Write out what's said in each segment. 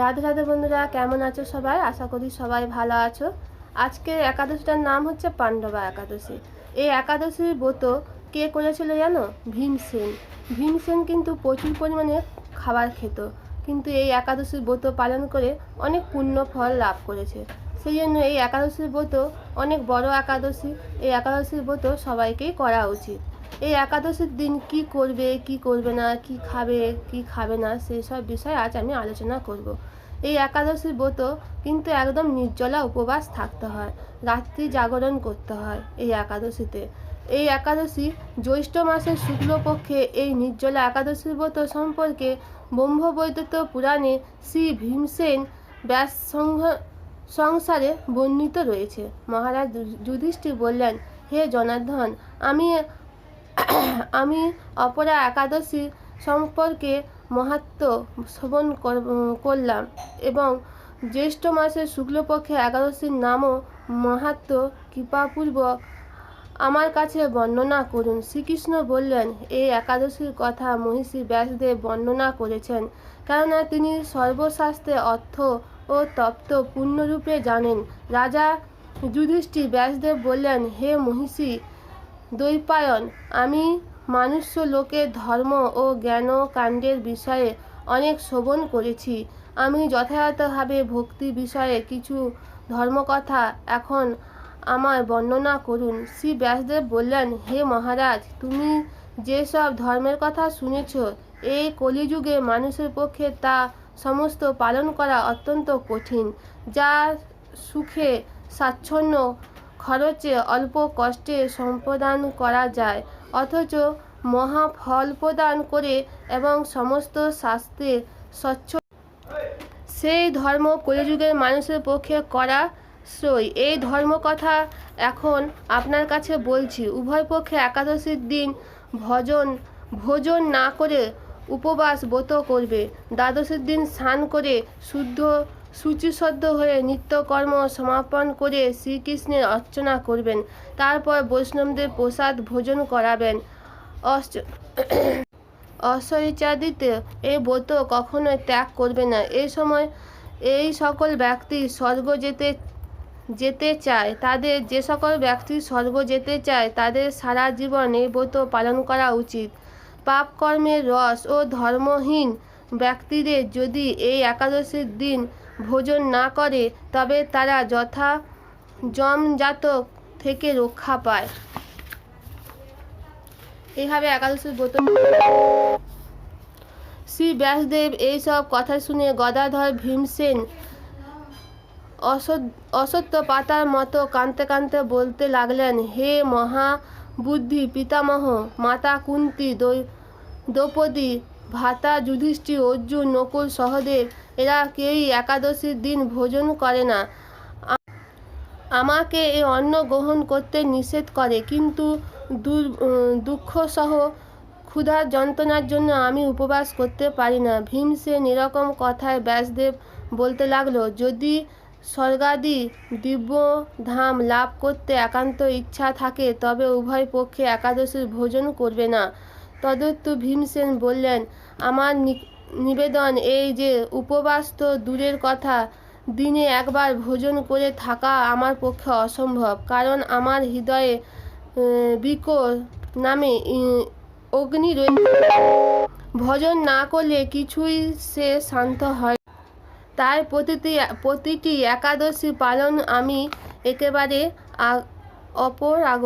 রাধে রাধে বন্ধুরা, কেমন আছো সবাই? আশা করি সবাই ভালো আছো। আজকে একাদশীটার নাম হচ্ছে পাণ্ডবা একাদশী। এই একাদশীর ব্রত কে করেছিল জানো? ভীমসেন ভীমসেন কিন্তু প্রচুর পরিমাণে খাবার খেত। কিন্তু এই একাদশীর ব্রত পালন করে অনেক পুণ্য ফল লাভ করেছে। সেই জন্য এই একাদশীর ব্রত অনেক বড় একাদশী। এই একাদশীর ব্রত সবাইকেই করা উচিত। এই একাদশীর দিন কি করবে কি করবে না, কি খাবে কি খাবে না সেই সব বিষয়ে আজ আমি আলোচনা করব। এই একাদশীর ব্রত কিন্তু একদম নির্জলা উপবাস থাকতে হয়, রাত্রি জাগরণ করতে হয় এই একাদশীতে। এই একাদশী জ্যৈষ্ঠ মাসের শুক্লপক্ষে এই নির্জলা একাদশীর ব্রত সম্পর্কে ব্রহ্মবৈদ্যত পুরাণে শ্রী ভীমসেন ব্যাস সংসারে বর্ণিত রয়েছে। মহারাজ যুধিষ্ঠির বললেন, হে জনার্দন, আমি আমি অপরা একাদশী সম্পর্কে মাহাত্ম শ্রবণ কর- করলাম এবং জ্যৈষ্ঠ মাসের শুক্লপক্ষে একাদশীর নামও মাহাত্ম কৃপাপূর্বক আমার কাছে বর্ণনা করুন। শ্রীকৃষ্ণ বললেন, এই একাদশীর কথা মহিষী ব্যাসদেব বর্ণনা করেছেন। কেননা তিনি সর্বশাস্ত্রে অর্থ ও তপ্ত পূর্ণরূপে জানেন। রাজা যুধিষ্ঠির ব্যাসদেব বললেন, হে মহিষী দ্বৈপায়ন। আমি মানুষ্য লোকের ধর্ম ও জ্ঞান কাণ্ডের বিষয়ে অনেক শ্রবণ করেছি। আমি যথাযথভাবে ভক্তি বিষয়ে কিছু ধর্মকথা এখন আমায় বর্ণনা করুন। শ্রী ব্যাসদেব বললেন, হে মহারাজ, তুমি যেসব ধর্মের কথা শুনেছ, এই কলিযুগে মানুষের পক্ষে তা সমস্ত পালন করা অত্যন্ত কঠিন। যা সুখে স্বাচ্ছন্দ্য খরচে অল্প কষ্টে সম্পাদন করা যায়, অথচ মহা ফল প্রদান করে এবং সমস্ত শাস্ত্রে স্বচ্ছ সেই ধর্ম কলিযুগের মানুষের পক্ষে করা শ্রয়। এই ধর্ম কথা এখন আপনার কাছে বলছি, উভয় পক্ষে একাদশীর দিন ভজন, ভোজন না করে উপবাস ব্রত করবে। দ্বাদশীর দিন স্নান করে শুদ্ধ শুচিসদ্ধ হয়ে নিত্যকর্ম সমাপন করে শ্রীকৃষ্ণের অর্চনা করবেন। তারপর বৈষ্ণবদের প্রসাদ ভোজন করাবেন। অষ্ট অশৈচাদিতে এই ব্রত কখনোই ত্যাগ করবে না। এই সময় এই সকল ব্যক্তি স্বর্গ যেতে যেতে চায়, তাদের যে সকল ব্যক্তি স্বর্গ যেতে চায়, তাদের সারা জীবন এই ব্রত পালন করা উচিত। পাপ কর্মের রস ও ধর্মহীন ব্যক্তিদের যদি এই একাদশীর দিন ভোজন না করে, তবে তারা যথা জমজাতক থেকে রক্ষা পায়। এইভাবে একাদশীর ব্রত শ্রী ব্যাসদেব এইসব কথা শুনে গদাধর ভীমসেন অসত্য পাতার মতো কাঁদতে কাঁদতে বলতে লাগলেন, হে মহা বুদ্ধি পিতামহ, মাতা কুন্তি দ্রৌপদী ভ্রাতা যুধিষ্ঠির অর্জুন, নকুল, সহদেব, এরা কেউই একাদশীর দিন ভোজন করে না। আমাকে এ অন্ন গ্রহণ করতে নিষেধ করে, কিন্তু দুঃখসহ ক্ষুধার যন্ত্রণার জন্য আমি উপবাস করতে পারি না। ভীমসেন এরকম কথায় ব্যাসদেব বলতে লাগল, যদি স্বর্গাদি দিব্য ধাম লাভ করতে একান্ত ইচ্ছা থাকে, তবে উভয় পক্ষে একাদশীর ভোজন করবে না। তদত্তু ভীমসেন বললেন, আমার নিবেদন এই যে উপবাস তো দূরের কথা, দিনে একবার ভোজন করে থাকা আমার পক্ষে অসম্ভব, কারণ আমার হৃদয়ে বিকর নামে অগ্নি রয়েছে ভজন না করলে কিছুই সে শান্ত হয় তাই প্রতিটি প্রতিটি একাদশী পালন আমি একেবারে অপরাগ।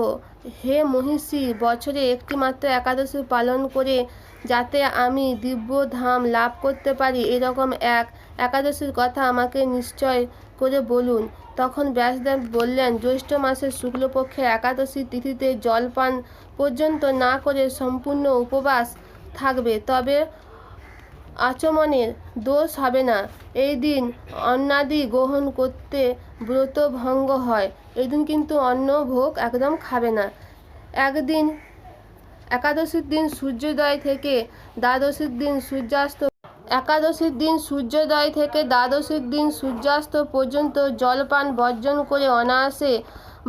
হে মহিষী, বছরে একটি মাত্র একাদশী পালন করে যাতে আমি দিব্য ধাম লাভ করতে পারি, এরকম এক একাদশীর কথা আমাকে নিশ্চয় করে বলুন। তখন ব্যাসদেব বললেন, জ্যৈষ্ঠ মাসের শুক্লপক্ষে একাদশী তিথিতে জলপান পর্যন্ত না করে সম্পূর্ণ উপবাস থাকবে, তবে আচমনের দোষ হবে না। এই দিন অন্নাদি গ্রহণ করতে ব্রত ভঙ্গ হয়। এই দিন কিন্তু অন্ন ভোগ একদম খাবে না। একদিন, একাদশীর দিন সূর্যোদয় থেকে দ্বাদশীর দিন সূর্যাস্ত, একাদশীর দিন সূর্যোদয় থেকে দ্বাদশীর দিন সূর্যাস্ত পর্যন্ত জলপান বর্জন করে অনায়াসে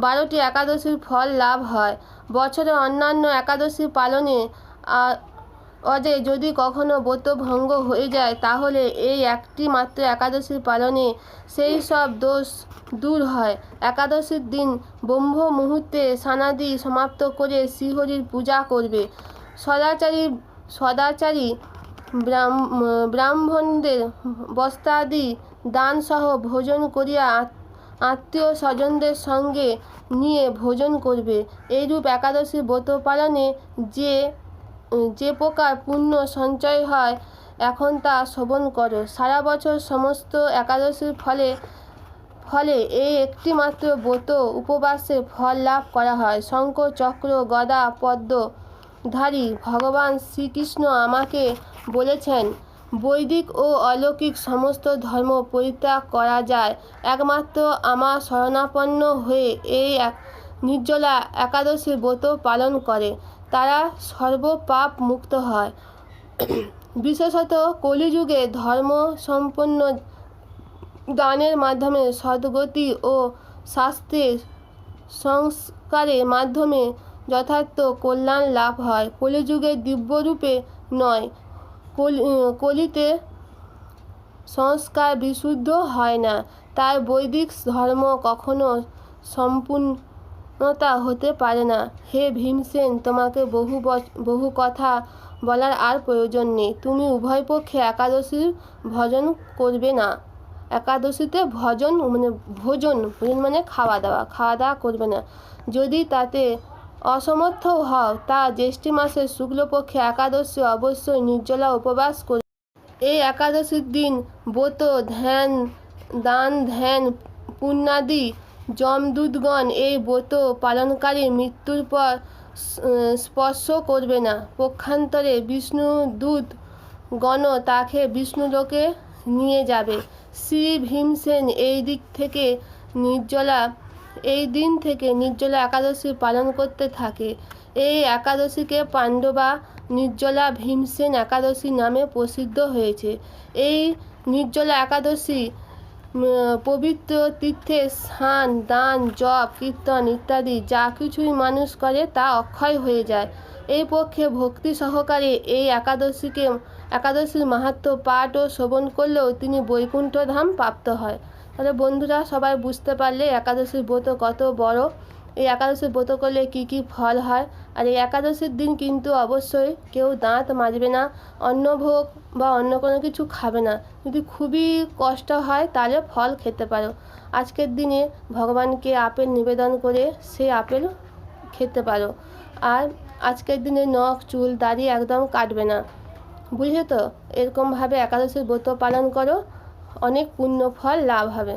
বারোটি একাদশীর ফল লাভ হয়। বছরে অন্যান্য একাদশী পালনে অজে যদি কখনো ব্রত ভঙ্গ হয়ে যায়, তাহলে এই একটি মাত্র একাদশী পালনে সেই সব দোষ দূর হয়। একাদশীর দিন ব্রহ্ম মুহূর্তে সানাদি সমাপ্ত করে শ্রীহরির পূজা করবে। সদাচারী সদাচারী ব্রাহ্ম- ব্রাহ্মণদের বস্ত্রাদি দানসহ ভোজন করিয়া আত্মীয় স্বজনদের সঙ্গে নিয়ে ভোজন করবে। এইরূপ একাদশী ব্রত পালনে যে যে প্রকার পুণ্য সঞ্চয় হয়, এখন তা শ্রবণ করো। সারা বছর সমস্ত একাদশীর ফলে ফলে এই একটি মাত্র ব্রত উপবাসে ফল লাভ করা হয়। শঙ্খ, চক্র, গদা, পদ্মধারী ভগবান শ্রীকৃষ্ণ আমাকে বলেছেন, বৈদিক ও অলৌকিক সমস্ত ধর্ম পরিত্যাগ করা যায়। একমাত্র আমার শরণাপন্ন হয়ে এই এক নির্জলা একাদশী ব্রত পালন করে। তারা সর্বপাপ মুক্ত হয়। বিশেষত কলিযুগে ধর্ম সম্পন্ন দানের মাধ্যমে সদ্গতি ও শাস্ত্রের সংস্কারের মাধ্যমে যথার্থ কল্যাণ লাভ হয়। কলিযুগে দিব্যরূপে নয়, কলি কলিতে সংস্কার বিশুদ্ধ হয় না। তাই বৈদিক ধর্ম কখনো সম্পূর্ণতা হতে পারে না। হে ভীমসেন তোমাকে বহু বহু কথা বলার আর প্রয়োজন নেই। তুমি উভয় পক্ষে একাদশীর ভজন করবে না। একাদশীতে ভজন মানে ভোজন ভোজন মানে খাওয়া দাওয়া খাওয়া দাওয়া করবে না। যদি তাতে অসমর্থ হও, তা জ্যৈষ্ঠী মাসের শুক্লপক্ষে একাদশী অবশ্যই নির্জলা উপবাস করবে এই একাদশীর দিন ব্রত, ধ্যান, দান, ধ্যান, পুণ্যাদি যমদূতগণ এই ব্রত পালনকারী মৃত্যুর পর স্পর্শ করবে না। পক্ষান্তরে বিষ্ণুদূত গণ তাকে বিষ্ণুলোকে নিয়ে যাবে। শ্রী ভীমসেন এই দিক থেকে নির্জলা, এই দিন থেকে নির্জলা একাদশী পালন করতে থাকে। এই একাদশীকে পাণ্ডবা নির্জলা ভীমসেন একাদশী নামে প্রসিদ্ধ হয়েছে। এই নির্জলা একাদশী পবিত্র তীর্থে স্নান, দান, জপ, কীর্তন ইত্যাদি যা কিছুই মানুষ করে তা অক্ষয় হয়ে যায়। এই পক্ষে ভক্তি সহকারে এই একাদশীকে, একাদশীর মাহাত্ম পাঠ ও শ্রবণ করলেও তিনি বৈকুণ্ঠধাম প্রাপ্ত হয়। তাহলে বন্ধুরা, সবাই বুঝতে পারলে একাদশীর ব্রত কত বড় এই একাদশীর ব্রত করলে কি কি ফল হয়? আর এই একাদশীর দিন কিন্তু অবশ্যই কেউ দাঁত মাজবে না অন্নভোগ বা অন্য কোনো কিছু খাবে না। যদি খুবই কষ্ট হয়, তাহলে ফল খেতে পারো। আজকের দিনে ভগবানকে আপেল নিবেদন করে সেই আপেল খেতে পারো। আর আজকের দিনে নখ, চুল, দাড়ি একদম কাটবে না। বুঝলে তো? এরকমভাবে একাদশীর ব্রত পালন করো, অনেক পুণ্য ফল লাভ হবে।